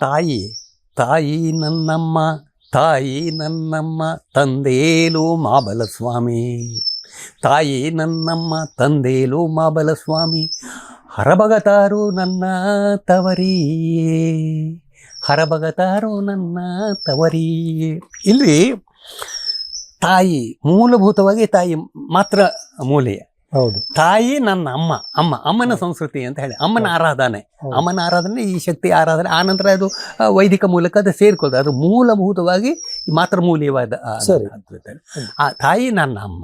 ತಾಯಿ ತಾಯಿ ನನ್ನಮ್ಮ ತಾಯಿ ನನ್ನಮ್ಮ ತಂದೇಲು ಮಾಬಲ ಸ್ವಾಮಿ ತಾಯಿ ನನ್ನಮ್ಮ ತಂದೇಲು ಮಾಬಲ ಸ್ವಾಮಿ ಹರಬಗತಾರು ನನ್ನ ತವರಿಯೇ. ಹರಬಗತಾರು ನನ್ನ ತವರಿಯೇ. ಇಲ್ಲಿ ತಾಯಿ, ಮೂಲಭೂತವಾಗಿ ತಾಯಿ ಮಾತ್ರ ಮೂಲೆ ಹೌದು. ತಾಯಿ ನನ್ನ ಅಮ್ಮ ಅಮ್ಮ ಅಮ್ಮನ ಸಂಸ್ಕೃತಿ ಅಂತ ಹೇಳಿ ಅಮ್ಮನ ಆರಾಧನೆ. ಅಮ್ಮನ ಆರಾಧನೆ ಈ ಶಕ್ತಿ ಆರಾಧನೆ ಆ ನಂತರ ಅದು ವೈದಿಕ ಮೂಲಕ ಅದು ಸೇರ್ಕೊಳ್ತದೆ ಅದು ಮೂಲಭೂತವಾಗಿ ಮಾತೃಮೂಲ್ಯವಾದ ಆ, ತಾಯಿ ನನ್ನ ಅಮ್ಮ.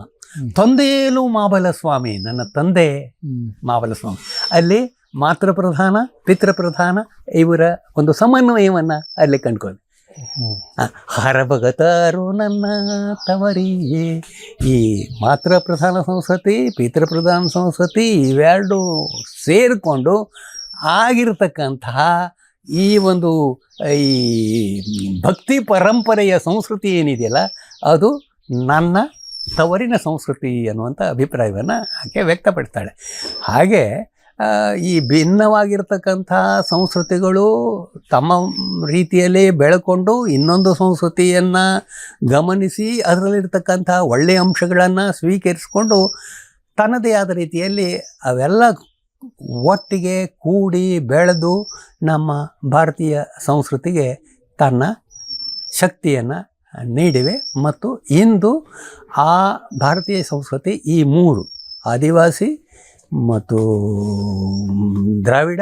ತಂದೆಯೇಲು ಮಾಬಲ ಸ್ವಾಮಿ ನನ್ನ ತಂದೆ ಮಾಬಲ ಸ್ವಾಮಿ ಅಲ್ಲಿ ಮಾತೃ ಪ್ರಧಾನ ಪಿತೃ ಪ್ರಧಾನ ಇವರ ಒಂದು ಸಮನ್ವಯವನ್ನ ಅಲ್ಲಿ ಕಂಡ್ಕೊಂಡು. ಹರಭಗತರು ನನ್ನ ತವರಿಯೇ. ಈ ಮಾತೃ ಪ್ರಧಾನ ಸಂಸ್ಕೃತಿ ಪಿತೃಪ್ರಧಾನ ಸಂಸ್ಕೃತಿ ಇವೆರಡು ಸೇರಿಕೊಂಡು ಆಗಿರತಕ್ಕಂತಹ ಈ ಒಂದು, ಈ ಭಕ್ತಿ ಪರಂಪರೆಯ ಸಂಸ್ಕೃತಿ ಏನಿದೆಯಲ್ಲ, ಅದು ನನ್ನ ತವರಿನ ಸಂಸ್ಕೃತಿ ಅನ್ನುವಂಥ ಅಭಿಪ್ರಾಯವನ್ನು ಆಕೆ ವ್ಯಕ್ತಪಡಿಸ್ತಾಳೆ. ಹಾಗೆ ಈ ಭಿನ್ನವಾಗಿರ್ತಕ್ಕಂಥ ಸಂಸ್ಕೃತಿಗಳು ತಮ್ಮ ರೀತಿಯಲ್ಲಿ ಬೆಳ್ಕೊಂಡು ಇನ್ನೊಂದು ಸಂಸ್ಕೃತಿಯನ್ನು ಗಮನಿಸಿ ಅದರಲ್ಲಿರ್ತಕ್ಕಂಥ ಒಳ್ಳೆಯ ಅಂಶಗಳನ್ನು ಸ್ವೀಕರಿಸಿಕೊಂಡು ತನ್ನದೇ ಆದ ರೀತಿಯಲ್ಲಿ ಅವೆಲ್ಲ ಒಟ್ಟಿಗೆ ಕೂಡಿ ಬೆಳೆದು ನಮ್ಮ ಭಾರತೀಯ ಸಂಸ್ಕೃತಿಗೆ ತನ್ನ ಶಕ್ತಿಯನ್ನು ನೀಡಿವೆ. ಮತ್ತು ಇಂದು ಆ ಭಾರತೀಯ ಸಂಸ್ಕೃತಿ ಈ ಮೂರು, ಆದಿವಾಸಿ ಮತ್ತು ದ್ರಾವಿಡ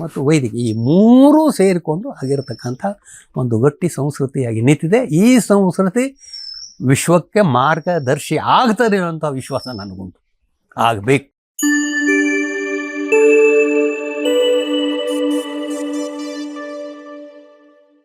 ಮತ್ತು ವೈದಿಕ ಈ ಮೂರೂ ಸೇರಿಕೊಂಡು ಆಗಿರತಕ್ಕಂಥ ಒಂದು ಗಟ್ಟಿ ಸಂಸ್ಕೃತಿಯಾಗಿ ನಿಂತಿದೆ. ಈ ಸಂಸ್ಕೃತಿ ವಿಶ್ವಕ್ಕೆ ಮಾರ್ಗದರ್ಶಿ ಆಗ್ತದೆ ಅಂತ ವಿಶ್ವಾಸ ನನಗುಂಟು. ಆಗಬೇಕು.